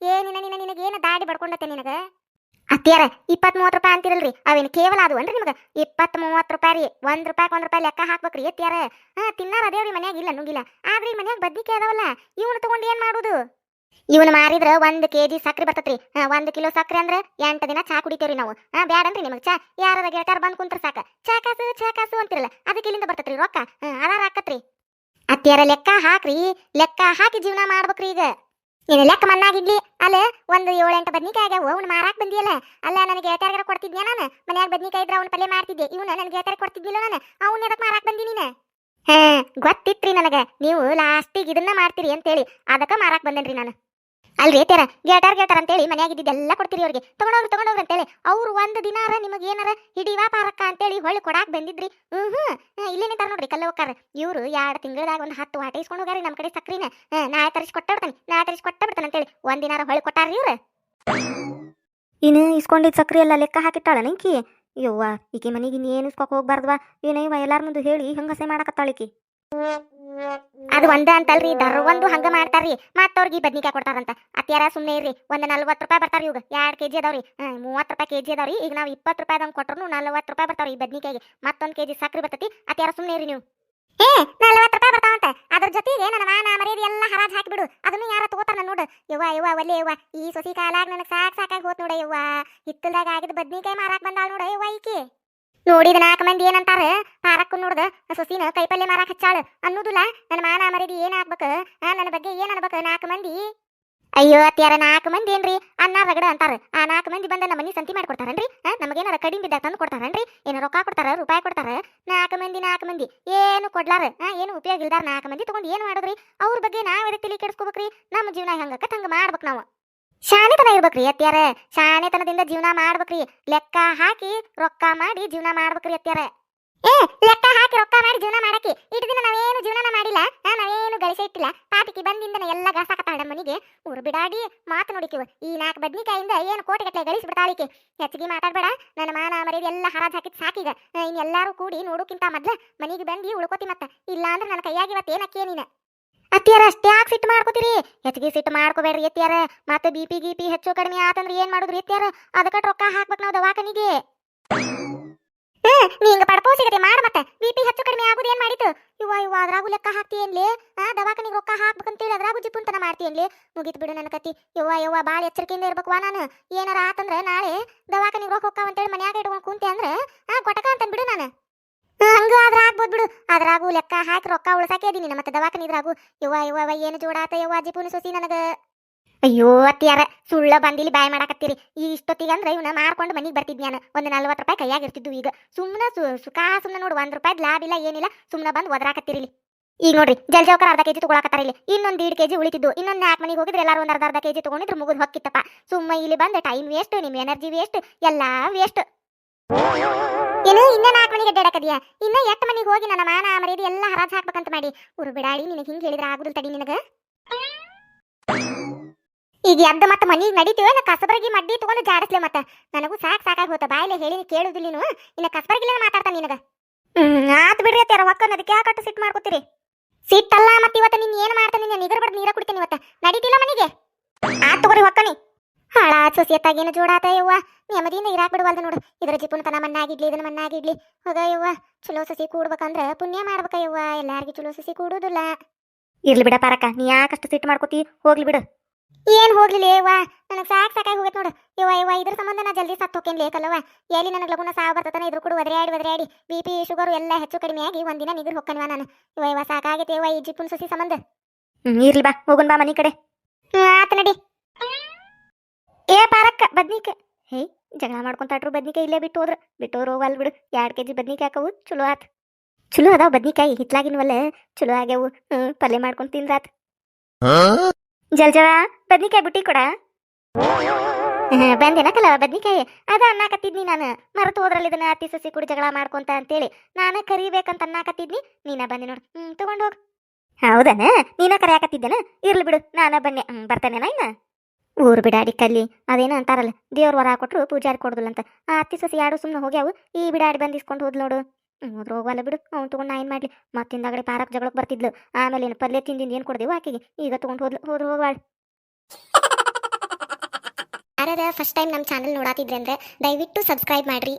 ಏ, ನಿನ್ನ ನಿನ್ನ ನಿನಗೇನು ದಾಡಿ ಬಡ್ಕೊಂಡತ್ತೆ ನಿನಗ? ಅತ್ತಿಯಾರ ಇಪ್ಪತ್ತ್ ಮೂವತ್ತು ರೂಪಾಯಿ ಅಂತಿರಲ್ರಿ. ಅವೇನು ಕೇವಲ ಅದು ಅನ್ರಿ ನಿಮಗೆ? ಇಪ್ಪತ್ತ್ ಮೂವತ್ತು ರೂಪಾಯಿ ರೀ, ಒಂದ್ ರೂಪಾಯಿ ಒಂದ್ ರೂಪಾಯಿ ಲೆಕ್ಕ ಹಾಕ್ಬೇಕ್ರಿ ಎತ್ತಿಯಾರ ಹಾ, ತಿನ್ನಾರ ಅದೇವ್ರಿ ಮನ್ಯಾಗ? ಇಲ್ಲ, ನುಂಗಿಲ್ಲ. ಆದ್ರೆ ಈ ಮನ್ಯಾಗ ಬದ್ನಿಕೆ ಅದಾವಲ್ಲ, ಇವನು ತಗೊಂಡು ಏನ್ ಮಾಡುದು? ಇವನ್ ಮಾರಿದ್ರ ಒಂದ್ ಕೆಜಿ ಸಕ್ಕರೆ ಬರ್ತತ್ರಿ. ಹಾ, ಒಂದ್ ಕಿಲೋ ಸಕ್ರೆ ಅಂದ್ರೆ ಎಂಟ ದಿನ ಚಾ ಕುಡಿತೇವ್ರಿ ನಾವು. ಹಾ, ಬ್ಯಾಡನ್ರಿ ನಿಮಗೆ ಚಾ. ಯಾರ ಗೆಳತಾರ ಬಂದ್ ಕುಂತ್ರ ಸಾಕ. ಚಾ ಕಾಸು ಚಾ ಕಾಸು ಅಂತಿರಲ್ಲ, ಅದಕ್ಕೆ ಇಲ್ಲಿಂದ ಬರ್ತತ್ರಿ ರೊಕ್ಕ. ಅದಾರ ಹಾಕತ್ರಿ. ಅತ್ತಿಯಾರ, ಲೆಕ್ಕ ಹಾಕ್ರಿ. ಲೆಕ್ಕ ಹಾಕಿ ಜೀವನ ಮಾಡ್ಬೇಕ್ರಿ ಈಗ. ನೀನು ಲೆಕ್ಕ ಮನ್ನಾಗಿಡ್ಲಿ ಅಲ್ಲ ಒಂದು ಏಳೆಂಟು ಬದ್ನಿಕಾಯಿ ಆಗ್ಯಾವ. ಅವ್ನು ಮಾರಾಕ್ ಬಂದಿಯಲ್ಲ. ಅಲ್ಲ ನನಗೆ ಗೆಳತಾರಿಗಾರ ಕೊಡ್ತಿದ್ಯಾ ನಾನು? ಮನ್ಯಾಗ ಬದ್ನಿಕಾಯಿ ಇದ್ರೆ ಅವ್ನು ಪಲ್ಯ ಮಾಡ್ತಿದ್ದೆ ಇವನು ನನ್ನ ಗೆಳತಾರಿ ಕೊಡ್ತಿದ್ದಿಲ್ಲ ನಾನು. ಅವ್ನ ಎದಕ್ಕೆ ಮಾರಾಕ್ ಬಂದಿ ನೀನು? ಹಾ, ಗೊತ್ತಿತ್ರಿ ನನಗೆ. ನೀವು ಲಾಸ್ಟಿಗೆ ಇದನ್ನ ಮಾಡ್ತೀರಿ ಅಂತೇಳಿ. ಅದಕ್ಕೆ ಮಾರಾಕ್ ಬಂದೇನ್ರಿ ನಾನು. ಅಲ್ರಿ ತೇರ ಗೇಟಾರ್ ಗೇಟಾರ್ ಅಂತೇಳಿ ಮನ್ಯಾಗ ಇದ್ದಿದ್ದೆಲ್ಲ ಕೊಡ್ತೀರಿ ಅವ್ರಿಗೆ. ತಗೊಂಡೋಗ್ರಿ ತಗೊಂಡೋಗ್ರಿ ಅಂತೇಳಿ. ಅವ್ರು ಒಂದು ದಿನಾರ ನಿಮಗೆ ಏನಾರ ಹಿಡಿವಾ ಪಾರಕ್ಕ ಅಂತೇಳಿ ಹೊಳ್ಳಿ ಕೊಡಾಕ್ ಬಂದಿದ್ರಿ. ಹ್ಮ್ ಹ್ಮ್. ಇಲ್ಲೇ ನಿಂತಾರ ನೋಡ್ರಿ ಕಲ್ಲ ಹೋಗ್ತಾರ ಇವ್ರು ಎರಡು ತಿಂಗಳದಾಗ ಒಂದು ಹತ್ತು ವಾಟ ಇಸ್ಕೊಂಡು ನಮ್ಮ ಕಡೆ ಸಕ್ರಿನ. ನಾಳೆ ತರಿಸಿ ಕೊಟ್ಟ ಬಿಡ್ತಾನೆ ನಾಳೆ ತರಿಸಿ ಕೊಟ್ಟ ಬಿಡ್ತಾನೆ ಅಂತೇಳಿ ಒಂದಿನಾರ ದಿನಾರ ಹೊಳ್ಳಿ ಕೊಟ್ಟಾರ್ರಿ ಇವ್ರು. ಇನ್ನು ಇಸ್ಕೊಂಡಿದ್ ಸಕ್ರಿ ಎಲ್ಲ ಲೆಕ್ಕ ಹಾಕಿಟ್ಟಾಳ ನಿಂಕಿ? ಯವ್ವ, ಈಕೆ ಮನೆಗೆ ಇನ್ನೇನು ಇಸ್ಕೊಕ್ ಹೋಗ್ಬಾರ್ದವ? ಏನೇ ಇವ ಎಲ್ಲಾರ ಮುಂದೆ ಹೇಳಿ ಹೆಂಗಸೆ ಮಾಡಕತ್ತಾಳಿಕಿ ಅದು ಒಂದ ಅಂತಲ್ರಿ ದರ ಒಂದು ಹಂಗ ಮಾಡ್ತಾರ್ರಿ. ಮತ್ತವ್ರಿಗೆ ಬದ್ನಿಕಾಯಿ ಕೊಡ್ತಾರಂತ. ಅತ್ಯಾರ ಸುಮ್ಮನೆ ಇರ್ರಿ, ಒಂದ್ ನಲ್ವತ್ತು ರೂಪಾಯಿ ಬರ್ತಾರ ಇವಾಗ. ಎರಡ್ ಕೆಜಿ ಅದಾವ್ರಿ ಮೂವತ್ತು ರೂಪಾಯಿ ಕೆಜಿ ಅದಾವ್ರಿ ಈಗ ನಾವು ಇಪ್ಪತ್ತು ರೂಪಾಯಿದಂಗ್ ಕೊಟ್ಟರು ನಲ್ವತ್ತು ರೂಪಾಯಿ ಬರ್ತಾವ್ರಿ ಈ ಬದ್ನಿಕಾಯಿಗೆ. ಮತ್ತೊಂದ್ ಕೆಜಿ ಸಕ್ಕರೆ ಬರ್ತೈತಿ. ಅತ್ಯಾರ ಸುಮ್ಮನೆ ಇರಿ ನೀವು. ಏ, ನಲ್ವತ್ತು ರೂಪಾಯಿ ಬರ್ತಾವಂತ. ಅದ್ರ ಜೊತೆಗೆ ನನ್ನ ಮಾನ, ಮರ್ಯಾದೆ ಎಲ್ಲ ಹರಾಜ್ ಹಾಕಿಬಿಡು. ಅದನ್ನು ಯಾರ ತಗೋತಾರ ನೋಡು. ಯವ್ವ ಯವ್ವ, ಒಲ್ಲೆ ಯವ್ವ. ಈ ಸೊಸಿ ಕಾಲಾಗ ನನಗೆ ಸಾಕ್ ಸಾಕಾಗಿ ಹೋತ್ ನೋಡ ಯವ್ವ. ಹಿತ್ತಲ್ದಾಗ ಆಗಿದ್ ಬದ್ನಿಕಾಯಿ ಮಾರಾಕ್ ಬಂದಾಳ ನೋಡ ಯವ್ವ ಈಕಿ. ನೋಡಿದ ನಾಲ್ಕು ಮಂದಿ ಏನಂತಾರ? ಪಾರಕ್ಕ ನೋಡ್ದ ಸೊಸಿನ ಕೈಪಲ್ಲೆ ಮಾರಾಕ್ ಹಚ್ಚಾಳ. ಅನ್ನೋದಿಲ್ಲ, ನನ್ನ ಮಾನ ಮರ್ಯಾದೆ ಏನ್ ಆಗ್ಬೇಕ? ಆ, ನನ್ನ ಬಗ್ಗೆ ಏನ್ ಅನ್ಬೇಕ? ನಾಲ್ಕು ಮಂದಿ? ಅಯ್ಯೋ ಅತ್ಯಾರ ನಾಲ್ಕು ಮಂದಿ ಏನ್ರಿ? ಅನ್ನ, ರಗಡ ಅಂತಾರ. ಆ ನಾಲ್ಕು ಮಂದಿ ಬಂದ ನಮ್ಮ ಮನಿ ಸಂತಿ ಮಾಡ್ಕೊಡ್ತಾರನ್ರಿ? ನಮಗೇನಾರ ಕಡಿಮೆ ಬಿದ್ದಾಗ ತಂದು ಕೊಡ್ತಾರನ್ರಿ? ಏನೋ ರೊಕ್ಕ ಕೊಡ್ತಾರ, ರೂಪಾಯಿ ಕೊಡ್ತಾರ? ನಾಲ್ಕು ಮಂದಿ ನಾಲ್ಕು ಮಂದಿ. ಏನು ಕೊಡ್ಲಾರ? ಏನು ಉಪಯೋಗ ಇಲ್ದಾರ ನಾಲ್ಕು ಮಂದಿ ತಗೊಂಡು ಏನು ಮಾಡೋದ್ರಿ? ಅವ್ರ ಬಗ್ಗೆ ನಾವ್ ಎದಕ್ಕೆ ತಲೆ ಕೆಡಿಸ್ಕೋಬೇಕ್ರಿ? ನಮ್ಮ ಜೀವನ ಹೆಂಗಕ್ಕ ಹಂಗ ಮಾಡ್ಬೇಕು ನಾವು. ಶಾಣೆತನ ಇರ್ಬೇಕ್ರಿ ಅತ್ಯಾರ ಶಾಣೆತನದಿಂದ ಜೀವನ ಮಾಡ್ಬೇಕ್ರಿ. ಲೆಕ್ಕ ಹಾಕಿ ರೊಕ್ಕ ಮಾಡಿ ಜೀವನ ಮಾಡ್ಬೇಕ್ರಿ ಅತ್ಯಾರ ಏ, ಲೆಕ್ಕ ಹಾಕಿ ರೊಕ್ಕ ಮಾಡಿ ಜೀವನ ಮಾಡಕ್ಕೆ. ಇಟ್ಟು ದಿನ ನಾವೇನು ಜೀವನ ಮಾಡಿಲ್ಲ ನಾವೇನು ಗಳಿಸ ಇಟ್ಟಿಲ್ಲ. ಪಾಪಿಕಿ ಬಂದಿಂದ ಎಲ್ಲ ಗಾಸಾಕತ್ತಾಳ ಮನಿಗೆ ಊರು ಬಿಡಾಡಿ ಮಾತು ನೋಡಿಕಿವ. ಈ ನಾಲ್ಕು ಬದ್ನಿಕಾಯಿಂದ ಏನು ಕೋಟಿ ಗಟ್ಟಲೆ ಗಳಿಸ್ಬಿಡ್ತಾಳಿಕೆ ಹೆಚ್ಚಿಗೆ ಮಾತಾಡ್ಬೇಡ. ನನ್ನ ಮಾನ ಮರ್ಯಾದೆ ಎಲ್ಲ ಹರಾಜ್ ಹಾಕಿದ್ ಸಾಕೀಗ. ಇನ್ ಕೂಡಿ ನೋಡೋಕ್ಕಿಂತ ಮೊದ್ಲ ಮನಿಗೆ ಬಂದು ಉಳ್ಕೋತಿ ಮತ್ತ. ಇಲ್ಲ ಅಂದ್ರೆ ನನ್ನ ಕೈಯಾಗಿ ಇವತ್ತು ಏನಕ್ಕೆ ನೀನ? ಅತ್ತಿಯಾರ, ಅಷ್ಟೇ ಯಾಕೆ ಸಿಟ್ಟು ಮಾಡ್ಕೋತೀರಿ? ಹೆಚ್ಚಿಗೆ ಸಿಟ್ಟು ಮಾಡ್ಕೋಬೇಡ್ರಿ ಎತ್ತಿಯಾರ ಮತ್ತೆ ಬಿ ಪಿ ಗಿಪಿ ಹೆಚ್ಚು ಕಡಿಮೆ ಆತಂದ್ರೆ ಏನ್ ಮಾಡುದ್ರಿ ಎತ್ತಿಯಾರ ಅದಕ್ಕೆ ರೊಕ್ಕ ಹಾಕ್ಬೇಕು ನಾವು ದವಾಖಾನಿಗೆ. ನೀ ಹಿಂಗ ಪಡ್ಪೋ ಸಿಗತ್ತೆ ಮಾಡ ಮತ್ತೆ. ಬಿ ಪಿ ಹೆಚ್ಚು ಕಡಿಮೆ ಆಗುದು ಏನ್ ಮಾಡಿತು ಇವ ಇವ ಅದ್ರಾಗೂ ಲೆಕ್ಕ ಹಾಕ್ತಿಯೇನ್ಲಿ ಆ, ದವಾಖಾನಿಗೆ ರೊಕ್ಕ ಹಾಕ್ಬೇಕಂತೇಳಿ ಅದ್ರಾಗೂ ಜಿಪ್ಪುಂತನ ಮಾಡ್ತೀಯನ್ಲಿ ಮುಗಿತ್ ಬಿಡು ನನ್ನ ಕತಿ. ಯವ್ವ ಯವ್ವ, ಬಾಳ ಎಚ್ಚರಿಕೆಯಿಂದ ಇರ್ಬೇಕು ನಾನು. ಏನಾರ ಆತಂದ್ರೆ ನಾಳೆ ದವಾಖಾನಿಗೆ ರೊಕ್ಕ ಹೋಗ್ತಾವಂತೇಳಿ ಮನ್ಯಾಗ ಇಟ್ಕೊಂಡು ಕುಂತಿ ಅಂದ್ರೆ, ಆ, ಕೊಟಕ ಬಿಡು ನಾನು. ಹಂಗ ಆದ್ರ ಆಗ್ಬೋದು ಬಿಡು. ಅದ್ರಾಗೂ ಲೆಕ್ಕ ಹಾಕಿ ರೊಕ್ಕ ಉಳ್ಸಾಕೆ ಅದೀನಿ. ಮತ್ತೆ ದವಾಖಾನಿ ಇದ್ರಾಗೂ. ಯವ್ವ ಯವ್ವ ಯವ್ವ, ಏನು ಜೋಡಾತ ಯವ್ವ ಜಿಪುನು ಸೊಸಿ ನನಗೆ? ಅಯ್ಯೋ, ಅತ್ತಿಯಾರ, ಸುಳ್ಳ ಬಂದಿಲಿ ಬಾಯ್ ಮಾಡಾಕತ್ತೀರಿ. ಈ ಇಷ್ಟೊತ್ತಿಗೆ ಅಂದ್ರೆ ಇವನ್ನ ಮಾರ್ಕೊಂಡು ಮನಿಗೆ ಬರ್ತಿದ್ ನಾನು ಒಂದು ನಲ್ವತ್ತು ರೂಪಾಯಿ ಕೈಯಾಗ ಇರ್ತಿದ್ವು ಈಗ. ಸುಮ್ಮನೆ ಸುಖಾ ಸುಮ್ಮನೆ ನೋಡು, ಒಂದ್ ರೂಪಾಯಿ ಲಾಭ ಇಲ್ಲ, ಏನಿಲ್ಲ ಸುಮ್ಮನೆ ಬಂದು ಒದರಾಕತ್ತೀರಿ ಈಗ ನೋಡ್ರಿ, ಜಲ್ ಜೌಕರ್ ಅರ್ಧ ಕೆಜಿ ತಗೊಳಕತ್ತಾರ ಇಲ್ಲಿ. ಇನ್ನೊಂದು ದೀಡ್ ಕೆಜಿ ಉಳಿತಿದ್ದು ಇನ್ನೊಂದು ನಾಲ್ಕು ಮನೆಗೆ ಹೋಗಿದ್ರೆ ಎಲ್ಲರೂ ಒಂದು ಅರ್ಧ ಅರ್ಧ ಕೆಜಿ ತಗೊಂಡಿದ್ರು, ಮುಗಿದು ಹೊಕ್ಕಿತ್ತಪ್ಪ. ಸುಮ್ಮನೆ ಇಲ್ಲಿ ಬಂದ, ಟೈಮ್ ವೇಸ್ಟ್ ನಿಮ್ಮ ಎನರ್ಜಿ ವೇಸ್ಟ್, ಎಲ್ಲ ವೇಸ್ಟ್. ಏನು, ಇನ್ನ ನಾಲ್ಕು ಮನೆಗೆ ಅಡ್ಡಾಡಕದಿಯ ಇನ್ನ ಎಟ್ಟು ಮನೆಗೆ ಹೋಗಿ ನನ್ನ ಮಾನ, ಮರ್ಯಾದೆ ಎಲ್ಲ ಹರಾಜ್ ಹಾಕ್ಬೇಕಂತ ಮಾಡಿ? ಉರು ಬಿಡಾಡಿ, ನಿನಗೆ ಹಿಂಗೆ ಹೇಳಿದ್ರೆ ಆಗುದಿಲ್ಲ ತಡಿ ನಿನಗ. ಈಗ ಎದ್ದ ಮತ್ತೆ ಮನೆಗೆ ನಡೀತೀವ ನಾ ಕಸಬರಗಿ ಮಡ್ಡಿ ತಗೊಂಡು ಜಾಡಿಸ್ಲೆ ಮತ್ತ? ನನಗೂ ಸಾಕ್ ಸಾಕಾಗಿ ಹೋತ, ಬಾಯಿಲೆ ಹೇಳಿ ಕೇಳುದಿಲ್ಲ ನೀನು. ಇನ್ನ ಕಸಬರಗಿಲ್ಲ ಮಾತಾಡ್ತಾನ ನಿನಗ? ಆತ್ ಬಿಡ್ರಿ ಅತ್ಯಾರ ಒಕ್ಕನ್ ಅದಕ್ಕೆ ಯಾಕಟ್ಟು ಸಿಟ್ ಮಾಡ್ಕೋತೀರಿ? ಸಿಟ್ಟಲ್ಲ ಮತ್ತೆ ಇವತ್ತ ನೀನು ನಿಗರ್ ಬಡ್ದು ನೀರ ಕುಡಿತೀನಿ ಇವತ್ತ ನಡೀತಿಲ್ಲ ಮನಿಗೆ ಆತ್ ತಗೋರಿ ಹೊಕ್ಕನಿ ಹಾಳ ಸೊಸಿಯತ್ತಾಗೇನು ಜೋಡಾತ ಯವ್ವ? ನೆಮ್ಮದಿಯಿಂದ ಇರಾಕ್ ಬಿಡುವಲ್ದು ನೋಡು. ಇದ್ರ ತನ ಮಣ್ಣಾಗಿಡ್ಲಿ, ಇದನ್ನ ಮಣ್ಣಾಗಿಡ್ಲಿ. ಹೋಗ ಯವ್ವ. ಚಲೋ ಸಸಿ ಕೂಡ್ಬೇಕಂದ್ರ ಪುಣ್ಯ ಮಾಡ್ಬೇಕ ಯವ್ವ. ಎಲ್ಲಾರ್ಗಿ ಚಲೋ ಸಸಿ ಕೂಡುದಿಲ್ಲ. ಇರ್ಲಿ ಬಿಡ ಪಾರಕ್ಕ, ನೀ ಯಾಕಷ್ಟು ಸಿಟ್ಟು ಮಾಡ್ಕೋತಿ? ಹೋಗ್ಲಿ ಬಿಡು. ಏನ್ ಹೋಗ್ಲಿಲ್ಲ ಯವ್ವ? ನನಗೆ ಸಾಕ್ ಸಾಕಾಗಿ ಹೋಗತ್ ನೋಡು. ಯವ್ವ ಯವ್ವ, ಇದ್ರ ಸಂಬಂಧ ನಾ ಜಲ್ದಿ ಸತ್ತು ಹೋಕೇನ್ ಲೇಕಲ್ಲವ ಎಲ್ಲಿ ನನಗೆ ಲಗುನ ಸಾವು ಬರ್ತತನ ಇದ್ರ ಕೂಡ ಒದರಾಡಿ ಒದರಾಡಿ ಬಿ ಪಿ, ಶುಗರ್ ಎಲ್ಲ ಹೆಚ್ಚು ಕಡಿಮೆ ಆಗಿ ಒಂದಿನ ನಿಗರ್ ಹೊಕ್ಕನ್ವ ನಾನು. ಯವ್ವ ಯವ್ವ ಸಾಕಾಗತ್ತೆ ಯವ್ವ ಈ ಜಿಪುನ್ ಸಸಿ ಸಂಬಂಧ. ಹ್ಮ್, ಇರ್ಲಿ ಬಾ, ಹೋಗುನ್ ಬಾ ಮನಿ ಕಡೆ. ಹ್ಮ್, ಆತ ನಡಿ. ಏ ಪಾರಕ್ಕ ಬದ್ನಿಕಾಯಿ. ಹೇ, ಜಗಳ ಮಾಡ್ಕೊಂತಾಟ್ರು ಬದ್ನಿಕಾಯಿ ಇಲ್ಲೇ ಬಿಟ್ಟು ಹೋದ್ರ. ಬಿಟ್ಟು ಹೋದ್ರ ಹೋಗಲ್ ಬಿಡು. ಎರಡು ಕೆ ಜಿ ಬದ್ನಿಕಾಯಿ ಹಾಕವು, ಚಲೋ ಆತ್. ಚಲೋ ಅದಾವ ಬದ್ನಿಕಾಯಿ, ಹಿತ್ಲಾಗಿನವಲ್ಲ. ಚಲೋ ಆಗ್ಯಾವು, ಹ್ಮ್, ಪಲ್ಯ ಮಾಡ್ಕೊಂಡು ತಿಂದ್ರಾತ್. ಜಲ್ಜವ ಬದ್ನಿಕಾಯಿ ಬುಟ್ಟಿ ಕೊಡ. ಬಂದೇನಕಲ್ಲ ಬದ್ನಿಕಾಯಿ? ಅದ ಅನ್ನಾಕತ್ತಿದ್ನಿ ನಾನು. ಮರೆತು ಹೋದ್ರಲ್ಲಿ ಇದನ್ನ ಅತಿ ಸಸಿ ಕುಡಿ ಜಗಳ ಮಾಡ್ಕೊಂತ ಅಂತೇಳಿ. ನಾನು ಕರಿಬೇಕಂತ ಅನ್ನಾಕತ್ತಿದ್ನಿ, ನೀನ ಬಂದೆ ನೋಡು. ಹ್ಮ್, ತಗೊಂಡ್ ಹೋಗ್. ಹೌದನ? ನೀನ ಕರೆಯಾಕತ್ತಿದ್ದೇನ? ಇರ್ಲಿ ಬಿಡು, ನಾನ ಬನ್ನಿ, ಹ್ಮ್, ಬರ್ತೇನೇನ ಇನ್ನ? ಊರು ಬಿಡಾಡಿ ಕಲ್ಲಿ. ಅದೇನು ಅಂತಾರಲ್ಲ, ದೇವ್ರ ವರ ಕೊಟ್ಟರು ಪೂಜಾರಿ ಕೊಡುದಿಲ್ಲ ಅಂತ ಆ ಅತ್ತಿ ಸಸಿ ಯಾರು ಸುಮ್ಮನೆ ಹೋಗ್ಯಾವು ಈ ಬಿಡಾಡಿ ಬಂದು ಇಸ್ಕೊಂಡು ಹೋದ್ಲು ನೋಡು. ಹೋದ್ರ ಹೋಗಲ್ಲ ಬಿಡು. ಅವ್ನು ತೊಗೊಂಡು ನಾ ಏನು ಮಾಡ್ಲಿ? ಮತ್ತಿಂದಾಗಡೆ ಪಾರಕ್ ಜಗಳಕ್ಕೆ ಬರ್ತಿದ್ಲು. ಆಮೇಲೆ ಏನು ಪಲ್ಯ ತಿಂದಿಂದ ಏನು ಕೊಡ್ದೇವು ಆಕೆಗೆ? ಈಗ ತೊಗೊಂಡು ಹೋದ್ಲು, ಹೋದ್ರು ಹೋಗ್ವಾಳ್. ಯಾರ್ಯಾರ ಫಸ್ಟ್ ಟೈಮ್ ನಮ್ಮ ಚಾನಲ್ ನೋಡಾತಿದ್ರೆ ಅಂದ್ರೆ ದಯವಿಟ್ಟು ಸಬ್ಸ್ಕ್ರೈಬ್ ಮಾಡ್ರಿ.